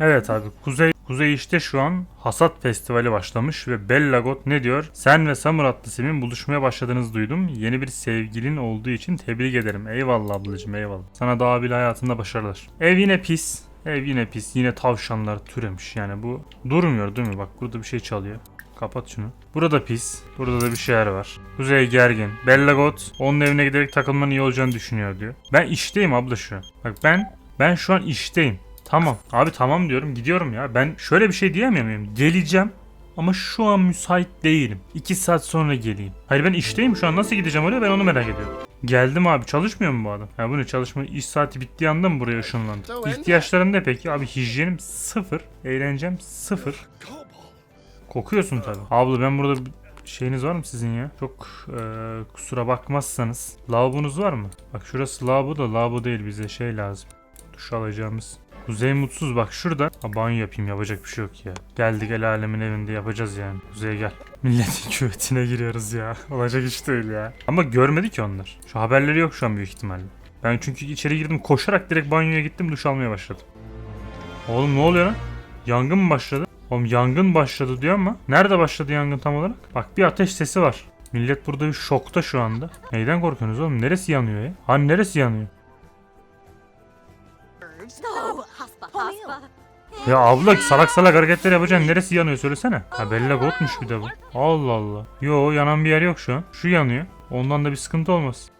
Evet abi Kuzey Kuzey işte şu an hasat festivali başlamış ve Bellagot ne diyor? Sen ve Samur adlı Sim'in buluşmaya başladığınızı duydum. Yeni bir sevgilin olduğu için tebrik ederim. Eyvallah ablacığım eyvallah. Sana daha bile hayatında başarılar. Ev yine pis. Ev yine pis. Yine tavşanlar türemiş. Yani bu durmuyor değil mi? Bak burada bir şey çalıyor. Kapat şunu. Burada pis. Burada da bir şeyler var. Kuzey gergin. Bellagot onun evine giderek takılmanın iyi olacağını düşünüyor diyor. Ben işteyim abla şu. Bak ben ben şu an işteyim. Tamam. Abi tamam diyorum. Gidiyorum ya. Ben şöyle bir şey diyemiyor muyum? Geleceğim. Ama şu an müsait değilim. 2 saat sonra geleyim. Hayır ben işteyim şu an. Nasıl gideceğim oraya ben onu merak ediyorum. Geldim abi. Çalışmıyor mu bu adam? Ha bu ne çalışma iş saati bittiği anda mı buraya ışınlandı? İhtiyaçlarım ne peki? Abi hijyenim sıfır. Eğlencem sıfır. Kokuyorsun tabi. Abla ben burada şeyiniz var mı sizin ya? Çok eee, kusura bakmazsanız. Lavabonuz var mı? Bak şurası lavabo da lavabo değil bize şey lazım. Duş alacağımız. Kuzey mutsuz bak şurada. Ha, banyo yapayım yapacak bir şey yok ya. Geldik el alemin evinde yapacağız yani. Kuzey gel. Milletin küvetine giriyoruz ya. Olacak iş değil ya. Ama görmedi ki onlar. Şu haberleri yok şu an büyük ihtimalle. Ben çünkü içeri girdim koşarak direkt banyoya gittim duş almaya başladım. Oğlum ne oluyor lan? Yangın mı başladı? Oğlum yangın başladı diyor ama nerede başladı yangın tam olarak? Bak bir ateş sesi var. Millet burada bir şokta şu anda. Neyden korkuyorsunuz oğlum? Neresi yanıyor ya? Hani neresi yanıyor? Ya abla salak salak hareketler yapacaksın. Neresi yanıyor söylesene. Ha Bella Goat'muş bir de bu. Allah Allah. Yo yanan bir yer yok şu an. Şu yanıyor. Ondan da bir sıkıntı olmaz.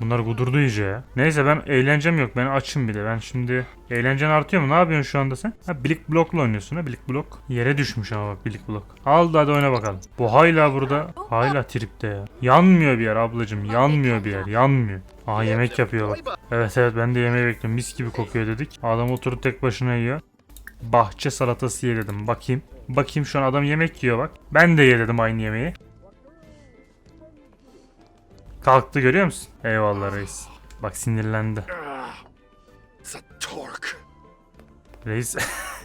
Bunlar kudurdu iyice ya. Neyse ben eğlencem yok. Ben açım bir de. Ben şimdi eğlencen artıyor mu? Ne yapıyorsun şu anda sen? Ha Blick Block'la oynuyorsun ha Blick Block. Yere düşmüş ama bak Blick Block. Al da hadi oyna bakalım. Bu hala burada. Hala tripte ya. Yanmıyor bir yer ablacım. Yanmıyor bir yer. Yanmıyor. Aha yemek yapıyor bak. Evet evet ben de yemeği bekliyorum. Mis gibi kokuyor dedik. Adam oturup tek başına yiyor. Bahçe salatası ye dedim. Bakayım. Bakayım şu an adam yemek yiyor bak. Ben de ye dedim aynı yemeği. Kalktı görüyor musun? Eyvallah reis. Bak sinirlendi. Reis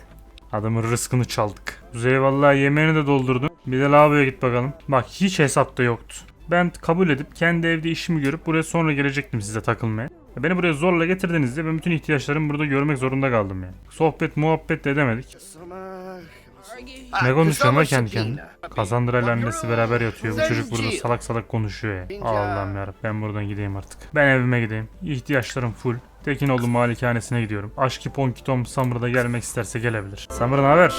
adamın rızkını çaldık. Kuzey vallahi yemeğini de doldurdu. Bir de lavaboya git bakalım. Bak hiç hesapta yoktu. Ben kabul edip kendi evde işimi görüp buraya sonra gelecektim size takılmaya. Beni buraya zorla getirdiniz de ben bütün ihtiyaçlarımı burada görmek zorunda kaldım yani. Sohbet muhabbet de edemedik. Ne konuşuyorum lan kendi kendine? Cassandra ile annesi beraber yatıyor. Bu çocuk burada salak salak konuşuyor ya. Allah'ım yarabbim ben buradan gideyim artık. Ben evime gideyim. İhtiyaçlarım full. Tekinoğlu malikanesine gidiyorum. Aşkı Ponki Tom gelmek isterse gelebilir. Summer ne haber?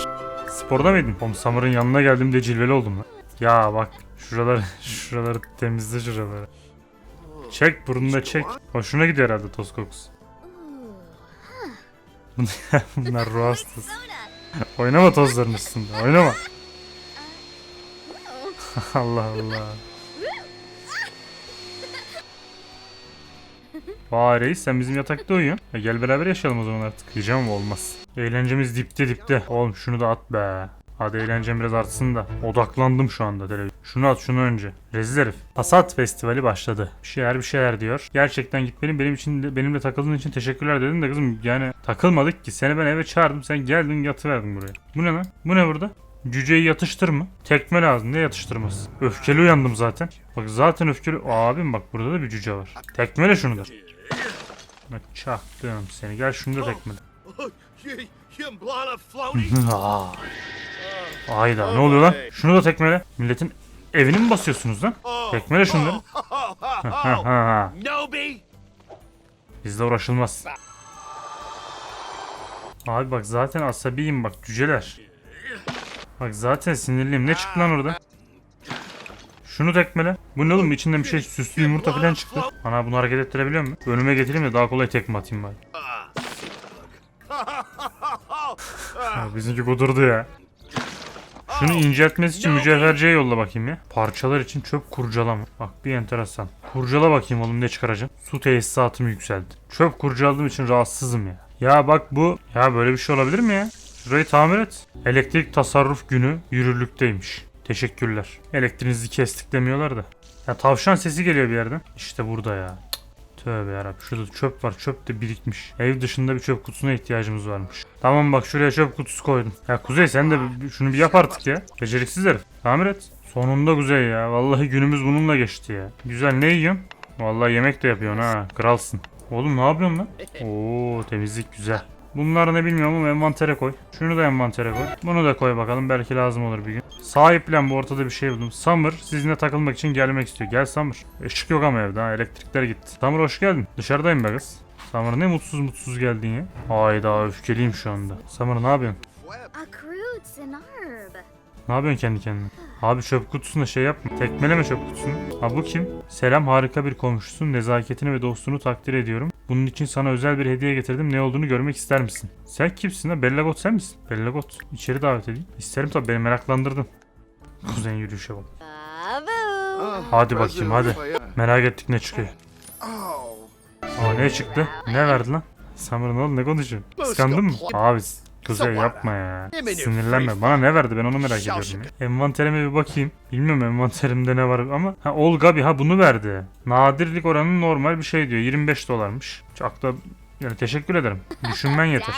Sporda mıydın? Tom Summer'ın yanına geldim de cilveli oldum lan. Ya bak şuraları şuraları temizle şuraları. Çek burnunda çek. Hoşuna gidiyor herhalde toz kokusu. Bunlar, ruh hastası. Oynama tozların üstünde. Oynama. Allah Allah. Vay reis sen bizim yatakta uyuyorsun. E gel beraber yaşayalım o zaman artık. Diyeceğim olmaz. Eğlencemiz dipte dipte. Oğlum şunu da at be. Hadi eğlencem biraz artsın da. Odaklandım şu anda. Şunu at şunu önce. Rezil herif. Hasat festivali başladı. Bir şeyler bir şeyler diyor. Gerçekten gitmenin benim için de, benimle takıldığın için teşekkürler dedin de kızım yani takılmadık ki. Seni ben eve çağırdım sen geldin yatıverdin buraya. Bu ne lan? Bu ne burada? Cüceyi yatıştır mı? Tekme lazım. Ne yatıştırması? Öfkeli uyandım zaten. Bak zaten öfkeli. Abim bak burada da bir cüce var. Tekmele şunu da. Bak çaktım seni. Gel şunu da tekmele. Aa. Ayda ne oluyor lan? Şunu da tekmele. Milletin evini mi basıyorsunuz lan? Tekmele şunları. Bizle uğraşılmaz. Abi bak zaten asabiyim bak cüceler. Bak zaten sinirliyim. Ne çıktı lan orada? Şunu tekmele. Bu ne oğlum? İçinden bir şey süslü yumurta falan çıktı. Ana bunu hareket ettirebiliyor mu? Önüme getireyim de daha kolay tekme atayım bari. Ha, bizimki kudurdu ya. Şunu inceltmesi için mücevherciye yolla bakayım ya. Parçalar için çöp kurcalama. Bak bir enteresan. Kurcala bakayım oğlum ne çıkaracağım. Su tesisatım yükseldi. Çöp kurcaladığım için rahatsızım ya. Ya bak bu. Ya böyle bir şey olabilir mi ya? Şurayı tamir et. Elektrik tasarruf günü yürürlükteymiş. Teşekkürler. Elektriğinizi kestik demiyorlar da. Ya tavşan sesi geliyor bir yerden. İşte burada ya. Tövbe yarabbim. Şurada çöp var. Çöp de birikmiş. Ev dışında bir çöp kutusuna ihtiyacımız varmış. Tamam bak şuraya çöp kutusu koydum. Ya Kuzey sen de şunu bir yap artık ya. Beceriksiz herif. Tamir et. Sonunda Kuzey ya. Vallahi günümüz bununla geçti ya. Güzel ne yiyorsun? Vallahi yemek de yapıyorsun ha. Kralsın. Oğlum ne yapıyorsun lan? Oo temizlik güzel. Bunları ne bilmiyorum ama envantere koy. Şunu da envantere koy. Bunu da koy bakalım belki lazım olur bir gün. Sahiplen bu ortada bir şey buldum. Summer sizinle takılmak için gelmek istiyor. Gel Summer. Işık yok ama evde ha elektrikler gitti. Summer hoş geldin. Dışarıdayım be kız. Summer ne mutsuz mutsuz geldin ya. Hayda öfkeliyim şu anda. Summer ne yapıyorsun? Ne yapıyorsun kendi kendine? Abi çöp kutusunda şey yapma. Tekleme çöp kutusunu. Ha bu kim? Selam harika bir komşusun. Nezaketini ve dostluğunu takdir ediyorum. Bunun için sana özel bir hediye getirdim. Ne olduğunu görmek ister misin? Sen kimsin ha? Bellagot sen misin? Bellagot. İçeri davet edeyim. İsterim tabii beni meraklandırdın. Kuzen yürüyüşe bak. Hadi bakayım hadi. Raphael. Merak ettik ne çıkıyor. Oh. Aa ne çıktı? Ne verdi lan? Samır ne oldu ne konuşuyorsun? Kıskandın mı? Abi Kuzey yapma ya. Sinirlenme. Bana ne verdi ben onu merak ediyorum ya. Envanterime bir bakayım. Bilmiyorum envanterimde ne var ama. Ha Olga bir ha bunu verdi. Nadirlik oranı normal bir şey diyor. 25 dolarmış. Çok da yani teşekkür ederim. Düşünmen yeter.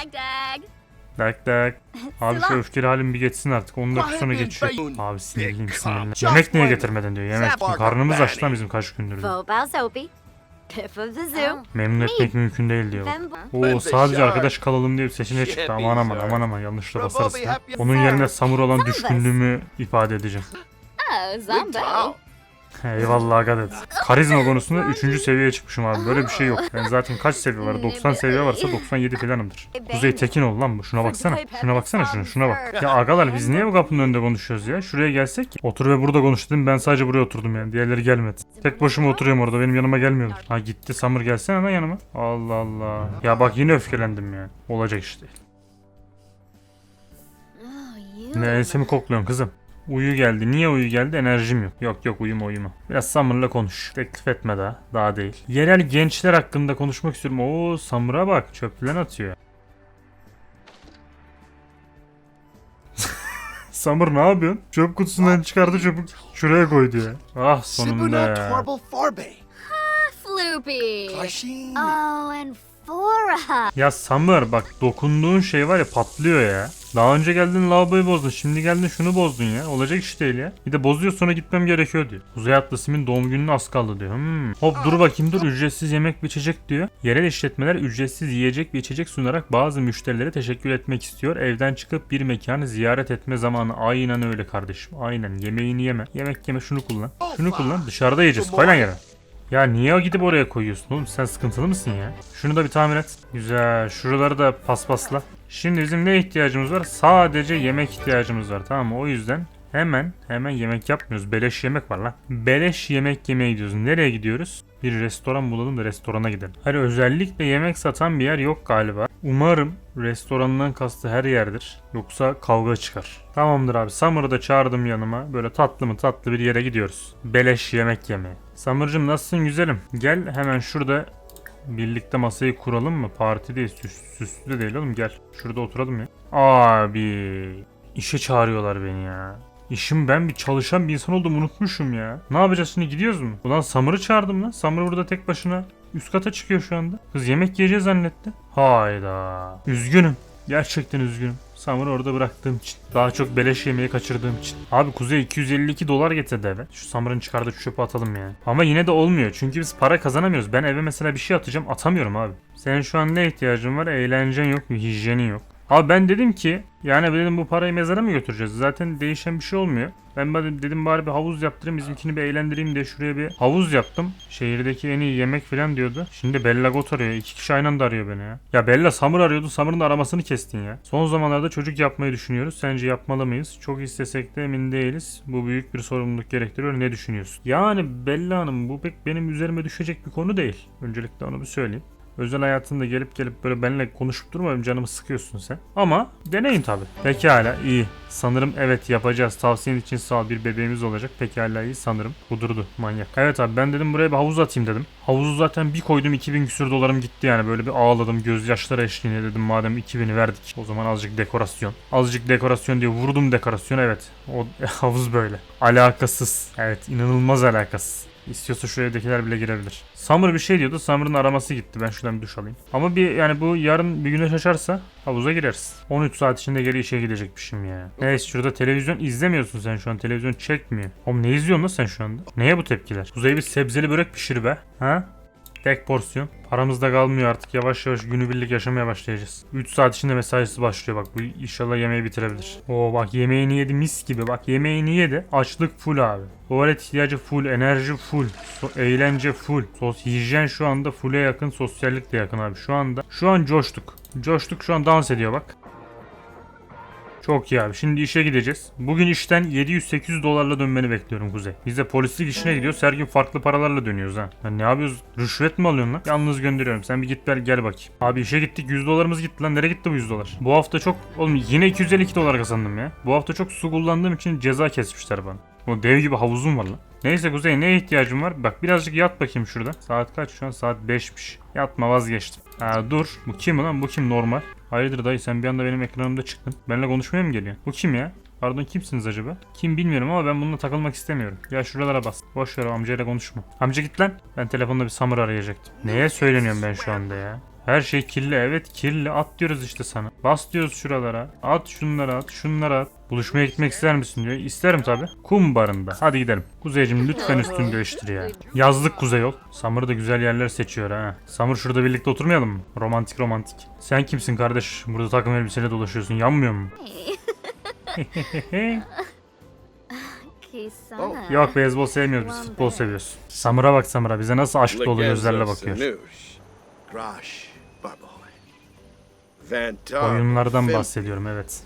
Dak dak. Abi şu öfkeli halim bir geçsin artık. 10 dakika sonra geçiyor. Abi sinirliyim sinirliyim. Yemek niye getirmedin diyor. Yemek. Karnımız açtı lan bizim kaç gündür zoo. Memnun etmek mümkün değil diyor. Vem- Oo sadece arkadaş kalalım diye bir seçenek çıktı. Aman aman aman aman yanlışla basarız. ya. Onun yerine samur olan düşkünlüğümü ifade edeceğim. Zombo. talk. Eyvallah aga dedi. Karizma konusunda 3. seviyeye çıkmışım abi. Böyle bir şey yok. Ben zaten kaç seviye var? 90 seviye varsa 97 falanımdır. Kuzey Tekin ol lan bu. Şuna baksana. Şuna baksana şuna. Şuna bak. Ya agalar biz niye bu kapının önünde konuşuyoruz ya? Şuraya gelsek. Otur ve burada konuş dedim. Ben sadece buraya oturdum yani. Diğerleri gelmedi. Tek başıma oturuyorum orada. Benim yanıma gelmiyorlar. Ha gitti Samur gelsene lan yanıma. Allah Allah. Ya bak yine öfkelendim ya. Olacak iş değil. Oh. Ne ensemi kokluyorsun kızım? Uyu geldi. Niye uyu geldi? Enerjim yok. Yok yok uyuma uyuma. Biraz Summer'la konuş. Teklif etme daha. Daha değil. Yerel gençler hakkında konuşmak istiyorum. Oo Summer'a bak. Çöplen atıyor. Summer ne yapıyorsun? Çöp kutusundan çıkardı çöpü şuraya koydu ya. Ah sonunda ya. Floopy. Oh, and. Ya Summer bak dokunduğun şey var ya patlıyor ya. Daha önce geldin lavaboyu bozdun. Şimdi geldin şunu bozdun ya. Olacak iş değil ya. Bir de bozuyor sonra gitmem gerekiyor diyor. Kuzey Atlı Sim'in doğum gününe az kaldı diyor. Hmm. Hop dur bakayım dur ücretsiz yemek ve içecek diyor. Yerel işletmeler ücretsiz yiyecek ve içecek sunarak bazı müşterilere teşekkür etmek istiyor. Evden çıkıp bir mekanı ziyaret etme zamanı. Aynen öyle kardeşim. Aynen. Yemeğini yeme. Yemek yeme şunu kullan. Şunu kullan. Dışarıda yiyeceğiz. Koy lan yere. Ya niye gidip oraya koyuyorsun oğlum? Sen sıkıntılı mısın ya? Şunu da bir tamir et. Güzel. Şuraları da paspasla. Şimdi bizim ne ihtiyacımız var? Sadece yemek ihtiyacımız var tamam mı? O yüzden hemen hemen yemek yapmıyoruz. Beleş yemek var lan. Beleş yemek yemeye gidiyoruz. Nereye gidiyoruz? Bir restoran bulalım da restorana gidelim. Hayır özellikle yemek satan bir yer yok galiba. Umarım restorandan kastı her yerdir. Yoksa kavga çıkar. Tamamdır abi. Summer'ı da çağırdım yanıma. Böyle tatlı mı tatlı bir yere gidiyoruz. Beleş yemek yemeye. Summer'cım nasılsın güzelim? Gel hemen şurada birlikte masayı kuralım mı? Partideyiz. Süs, süslü de değil oğlum gel. Şurada oturalım ya. Abi işe çağırıyorlar beni ya. İşim ben bir çalışan bir insan oldum unutmuşum ya. Ne yapacağız şimdi gidiyoruz mu? Ulan Summer'ı çağırdım lan. Summer burada tek başına üst kata çıkıyor şu anda. Kız yemek yiyeceğiz zannetti. Hayda. Üzgünüm. Gerçekten üzgünüm. Summer'ı orada bıraktığım için. Daha çok beleş yemeği kaçırdığım için. Abi Kuzey 252 dolar getirdi eve. Şu Summer'ın çıkardığı çöpü atalım ya. Ama yine de olmuyor. Çünkü biz para kazanamıyoruz. Ben eve mesela bir şey atacağım atamıyorum abi. Senin şu an ne ihtiyacın var? Eğlencen yok, hijyenin yok. Abi ben dedim ki yani dedim bu parayı mezara mı götüreceğiz? Zaten değişen bir şey olmuyor. Ben bari- dedim bari bir havuz yaptırayım bizimkini bir eğlendireyim diye şuraya bir havuz yaptım. Şehirdeki en iyi yemek falan diyordu. Şimdi Bella Got arıyor. İki kişi aynı anda arıyor beni ya. Ya Bella Samur arıyordu. Samur'un da aramasını kestin ya. Son zamanlarda çocuk yapmayı düşünüyoruz. Sence yapmalı mıyız? Çok istesek de emin değiliz. Bu büyük bir sorumluluk gerektiriyor. Ne düşünüyorsun? Yani Bella Hanım bu pek benim üzerime düşecek bir konu değil. Öncelikle onu bir söyleyeyim. Özel hayatında gelip gelip böyle benimle konuşup durma benim canımı sıkıyorsun sen. Ama deneyin tabi. Pekala iyi. Sanırım evet yapacağız. Tavsiyen için sağ ol. Bir bebeğimiz olacak. Pekala iyi sanırım. Kudurdu manyak. Evet abi ben dedim buraya bir havuz atayım dedim. Havuzu zaten bir koydum 2000 küsür dolarım gitti yani. Böyle bir ağladım gözyaşları eşliğinde dedim madem 2000'i verdik. O zaman azıcık dekorasyon. Azıcık dekorasyon diye vurdum dekorasyon evet. O havuz böyle. Alakasız. Evet inanılmaz alakasız. İstiyorsa şu evdekiler bile girebilir. Summer bir şey diyordu. Summer'ın araması gitti. Ben şuradan bir duş alayım. Ama bir yani bu yarın bir güneş açarsa havuza gireriz. 13 saat içinde geri işe gidecekmişim ya. Neyse şurada televizyon izlemiyorsun sen şu an. Televizyon çekmiyor. Oğlum ne izliyorsun lan sen şu anda? Neye bu tepkiler? Kuzey bir sebzeli börek pişir be. Ha? Tek porsiyon. Paramız da kalmıyor artık. Yavaş yavaş günübirlik yaşamaya başlayacağız. 3 saat içinde mesaisi başlıyor bak. Bu inşallah yemeği bitirebilir. Oo bak yemeğini yedi mis gibi. Bak yemeğini yedi. Açlık full abi. Tuvalet ihtiyacı full. Enerji full. so- eğlence full. Sos hijyen şu anda full'e yakın. Sosyallik de yakın abi. Şu anda. Şu an coştuk. Coştuk şu an dans ediyor bak. Çok iyi abi. Şimdi işe gideceğiz. Bugün işten 700-800 dolarla dönmeni bekliyorum Kuzey. Biz de polislik işine gidiyoruz. Her gün farklı paralarla dönüyoruz ha. Ya ne yapıyoruz? Rüşvet mi alıyorsun lan? Yalnız gönderiyorum. Sen bir git gel, gel bakayım. Abi işe gittik. 100 dolarımız gitti lan. Nereye gitti bu 100 dolar? Bu hafta çok... Oğlum yine 252 dolar kazandım ya. Bu hafta çok su kullandığım için ceza kesmişler bana. O dev gibi havuzum var lan. Neyse Kuzey neye ihtiyacım var? Bak birazcık yat bakayım şurada. Saat kaç şu an? Saat 5'miş. Yatma vazgeçtim. Ha, dur. Bu kim lan? Bu kim normal? Hayırdır dayı sen bir anda benim ekranımda çıktın. Benimle konuşmaya mı geliyorsun? Bu kim ya? Pardon kimsiniz acaba? Kim bilmiyorum ama ben bununla takılmak istemiyorum. Ya şuralara bas. Boş ver amcayla konuşma. Amca git lan. Ben telefonda bir Samur arayacaktım. Neye söyleniyorum ben şu anda ya? Her şey kirli evet kirli at diyoruz işte sana. Bas diyoruz şuralara. At şunlara at şunlara at. Buluşmaya gitmek ister misin diyor. İsterim tabi. Kum barında. Hadi gidelim. Kuzeycim lütfen üstünü değiştir ya. Yazlık kuzey yol. Samur da güzel yerler seçiyor ha. Samur şurada birlikte oturmayalım mı? Romantik romantik. Sen kimsin kardeş? Burada takım elbiseyle dolaşıyorsun. Yanmıyor mu? Yok beyzbol sevmiyoruz biz futbol seviyoruz. Samur'a bak Samur'a bize nasıl aşk dolu gözlerle bakıyor. Vantar, Oyunlardan bahsediyorum evet.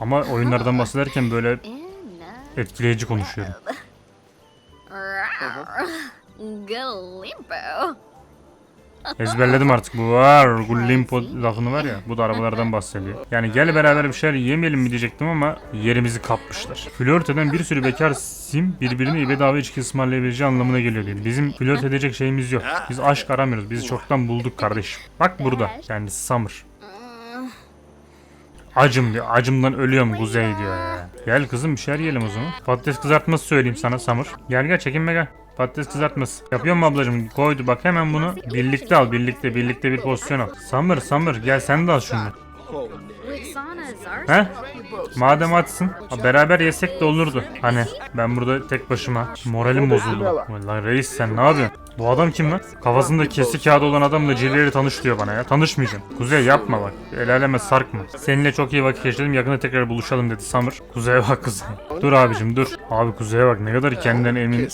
Ama oyunlardan bahsederken böyle etkileyici konuşuyorum. Galimpo. Ezberledim artık bu var Gullimpo lafını var ya bu da arabalardan bahsediyor. Yani gel beraber bir şeyler yemeyelim mi diyecektim ama yerimizi kapmışlar. Flört eden bir sürü bekar sim birbirine bedava içki ısmarlayabileceği anlamına geliyor değil. Bizim flört edecek şeyimiz yok. Biz aşk aramıyoruz. Biz çoktan bulduk kardeşim. Bak burada kendisi Summer. Acım diyor. Acımdan ölüyorum Kuzey diyor ya. Gel kızım bir şeyler yiyelim o zaman. Patates kızartması söyleyeyim sana Samur. Gel gel çekinme gel. Patates kızartması. Yapıyor mu ablacığım? Koydu bak hemen bunu. Birlikte al birlikte birlikte bir porsiyon al. Samur Samur gel sen de al şunu. He? Madem açsın. Beraber yesek de olurdu. Hani ben burada tek başıma. Moralim bozuldu. Vallahi reis sen ne yapıyorsun? Bu adam kim lan? Kafasında kesi kağıdı olan adamla cilveli tanış diyor bana ya. Tanışmayacağım. Kuzey yapma bak. El aleme sarkma. Seninle çok iyi vakit geçirdim. Yakında tekrar buluşalım dedi Samur. Kuzey'e bak Kuzey. Dur abicim dur. Abi Kuzey'e bak ne kadar kendinden emin.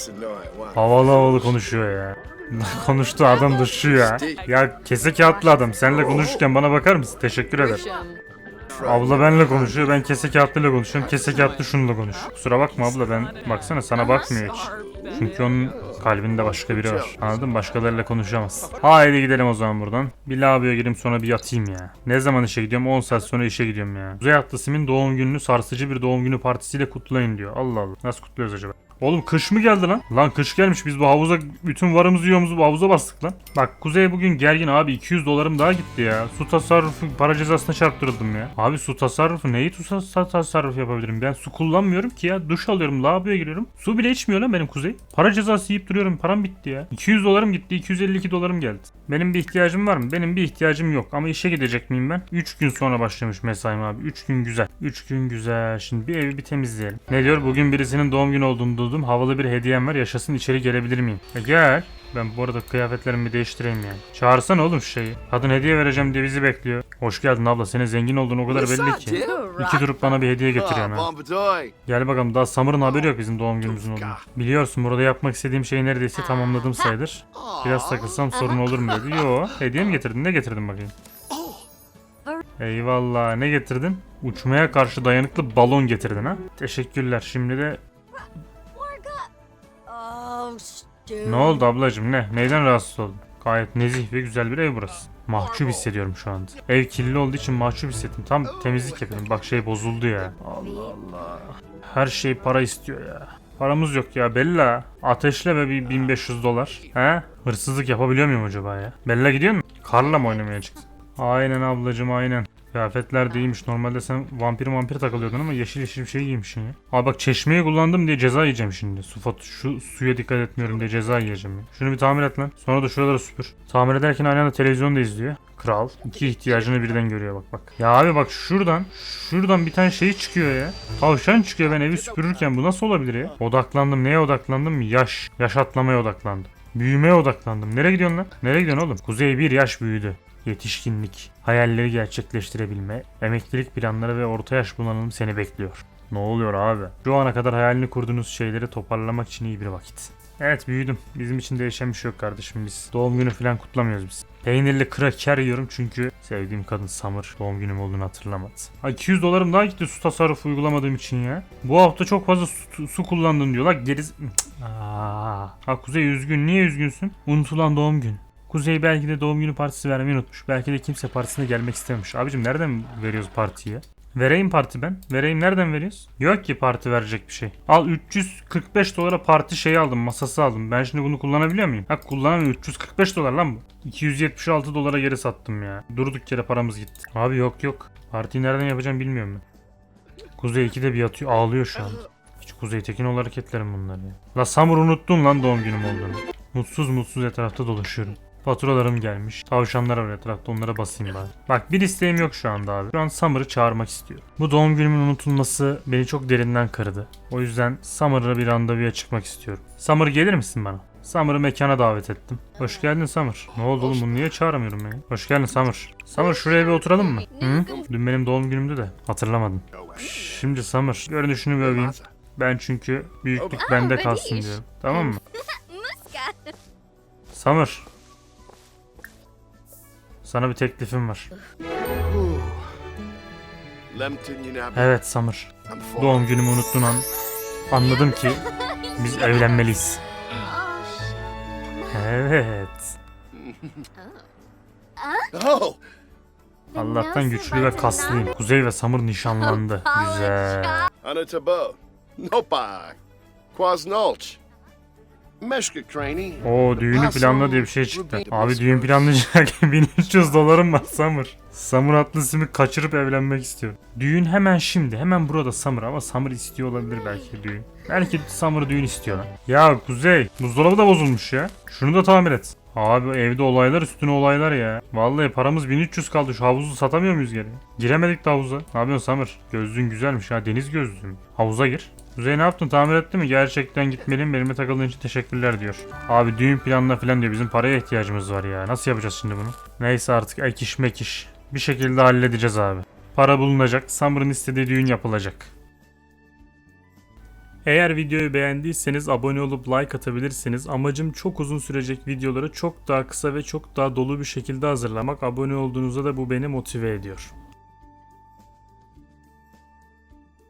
Havalı havalı konuşuyor ya. Konuştu adam da şu ya. Ya kese kağıtlı adam. Seninle konuşurken bana bakar mısın? Teşekkür ederim. Abla benle konuşuyor. Ben kese kağıtlıyla konuşuyorum. Kese kağıtlı şununla konuş. Kusura bakma abla ben baksana sana bakmıyor hiç. Çünkü onun kalbinde başka biri var. Anladın mı? Başkalarıyla konuşamaz. Haydi gidelim o zaman buradan. Bir lavaboya gireyim sonra bir yatayım ya. Ne zaman işe gidiyorum? 10 saat sonra işe gidiyorum ya. Kuzey Atlas'ımın doğum gününü sarsıcı bir doğum günü partisiyle kutlayın diyor. Allah Allah. Nasıl kutluyoruz acaba? Oğlum kış mı geldi lan? Lan kış gelmiş biz bu havuza bütün varımızı yoğumuzu bu havuza bastık lan. Bak Kuzey bugün gergin abi 200 dolarım daha gitti ya. Su tasarrufu para cezasına çarptırıldım ya. Abi su tasarrufu neyi su tas- tasarrufu yapabilirim? Ben su kullanmıyorum ki ya. Duş alıyorum lavaboya giriyorum. Su bile içmiyor lan benim Kuzey. Para cezası yiyip duruyorum param bitti ya. 200 dolarım gitti 252 dolarım geldi. Benim bir ihtiyacım var mı? Benim bir ihtiyacım yok ama işe gidecek miyim ben? 3 gün sonra başlamış mesaim abi. 3 gün güzel. 3 gün güzel. Şimdi bir evi bir temizleyelim. Ne diyor? Bugün birisinin doğum günü olduğunu duydum. Havalı bir hediyem var. Yaşasın içeri gelebilir miyim? E gel. Ben bu arada kıyafetlerimi değiştireyim yani. Çağırsana oğlum şu şeyi. Kadın hediye vereceğim diye bizi bekliyor. Hoş geldin abla. Senin zengin olduğunu o kadar belli ki. İki durup bana bir hediye ha. Bombadoy. Gel bakalım daha Samur'un haberi yok bizim doğum günümüzün olduğunu. Biliyorsun burada yapmak istediğim şeyi neredeyse tamamladım sayılır. Biraz takılsam sorun olur mu dedi. Yo hediye mi getirdin ne getirdin bakayım. Eyvallah ne getirdin? Uçmaya karşı dayanıklı balon getirdin ha. Teşekkürler şimdi de. Ne oldu ablacım ne? Neyden rahatsız oldun? Gayet nezih ve güzel bir ev burası. Mahcup hissediyorum şu anda. Ev kirli olduğu için mahcup hissettim. Tam temizlik yapıyorum. Bak şey bozuldu ya. Allah Allah. Her şey para istiyor ya. Paramız yok ya Bella. Ateşle be bir 1500 dolar. He? Hırsızlık yapabiliyor muyum acaba ya? Bella gidiyor mu? Karla mı oynamaya çıktın? Aynen ablacım aynen. Kıyafetler de iyiymiş. Normalde sen vampir vampir takılıyordun ama yeşil yeşil bir şey giymişsin ya. Abi bak çeşmeyi kullandım diye ceza yiyeceğim şimdi. Su fat şu suya dikkat etmiyorum diye ceza yiyeceğim ya. Şunu bir tamir et lan. Sonra da şuraları süpür. Tamir ederken aynı anda televizyon da izliyor. Kral. İki ihtiyacını birden görüyor bak bak. Ya abi bak şuradan şuradan bir tane şey çıkıyor ya. Tavşan çıkıyor ben evi süpürürken bu nasıl olabilir ya? Odaklandım. Neye odaklandım? Yaş. Yaş atlamaya odaklandım. Büyümeye odaklandım. Nereye gidiyorsun lan? Nereye gidiyorsun oğlum? Kuzey bir yaş büyüdü. Yetişkinlik, hayalleri gerçekleştirebilme, emeklilik planları ve orta yaş bunalım seni bekliyor. Ne oluyor abi? Şu ana kadar hayalini kurduğunuz şeyleri toparlamak için iyi bir vakit. Evet büyüdüm. Bizim için değişen bir şey yok kardeşim biz. Doğum günü falan kutlamıyoruz biz. Peynirli kraker yiyorum çünkü sevdiğim kadın Summer doğum günüm olduğunu hatırlamadı. Ha 200 dolarım daha gitti su tasarrufu uygulamadığım için ya. Bu hafta çok fazla su, su kullandın diyorlar. Geriz... Aa. Ha Kuzey üzgün. Niye üzgünsün? Unutulan doğum gün. Kuzey belki de doğum günü partisi vermeyi unutmuş. Belki de kimse partisine gelmek istememiş. Abicim nereden veriyoruz partiyi? Vereyim parti ben. Vereyim nereden veriyoruz? Yok ki parti verecek bir şey. Al 345 dolara parti şeyi aldım. Masası aldım. Ben şimdi bunu kullanabiliyor muyum? Ha kullanamıyorum. 345 dolar lan bu. 276 dolara geri sattım ya. Durduk yere paramız gitti. Abi yok yok. Partiyi nereden yapacağım bilmiyorum ben. Kuzey 2'de bir yatıyor. Ağlıyor şu an. Hiç Kuzey Tekin ol hareketlerim bunlar ya. La Samur unuttun lan doğum günüm olduğunu. Mutsuz mutsuz etrafta dolaşıyorum. Faturalarım gelmiş. Tavşanlar var etrafta onlara basayım bari. Bak bir isteğim yok şu anda abi. Şu an Summer'ı çağırmak istiyorum. Bu doğum günümün unutulması beni çok derinden kırdı. O yüzden Summer'la bir randevuya çıkmak istiyorum. Summer gelir misin bana? Summer'ı mekana davet ettim. Hoş geldin Summer. Ne oldu oğlum bunu niye çağıramıyorum ben? ya? Hoş geldin Summer. Summer şuraya bir oturalım mı? Hı? Dün benim doğum günümdü de hatırlamadım. Şimdi Summer görünüşünü bir öveyim. Ben çünkü büyüklük bende kalsın diyorum. Tamam mı? Summer. Sana bir teklifim var. Evet for Doğum günümü unuttuğun an anladım ki biz evlenmeliyiz. Evet. Oh, Allah'tan güçlü ve kaslıyım. Kuzey ve Summer nişanlandı. Güzel. Anatabo. Nopa. Quasnolch. Meshka Craney. O düğünü planla diye bir şey çıktı. Abi düğün planlayacak 1300 dolarım var Summer. Summer adlı ismi kaçırıp evlenmek istiyorum. Düğün hemen şimdi. Hemen burada Summer ama Summer istiyor olabilir belki düğün. Belki Summer düğün istiyorlar. Ya Kuzey buzdolabı da bozulmuş ya. Şunu da tamir et. Abi evde olaylar üstüne olaylar ya. Vallahi paramız 1300 kaldı. Şu havuzu satamıyor muyuz geri? Giremedik de havuza. Ne yapıyorsun Summer? Gözlüğün güzelmiş ha. Deniz gözlüğü. Havuza gir. Kuzey ne yaptın? Tamir etti mi? Gerçekten gitmeliyim. Benimle takıldığın için teşekkürler diyor. Abi düğün planına falan diyor. Bizim paraya ihtiyacımız var ya. Nasıl yapacağız şimdi bunu? Neyse artık ek iş mek iş. Bir şekilde halledeceğiz abi. Para bulunacak. Summer'ın istediği düğün yapılacak. Eğer videoyu beğendiyseniz abone olup like atabilirsiniz. Amacım çok uzun sürecek videoları çok daha kısa ve çok daha dolu bir şekilde hazırlamak. Abone olduğunuzda da bu beni motive ediyor.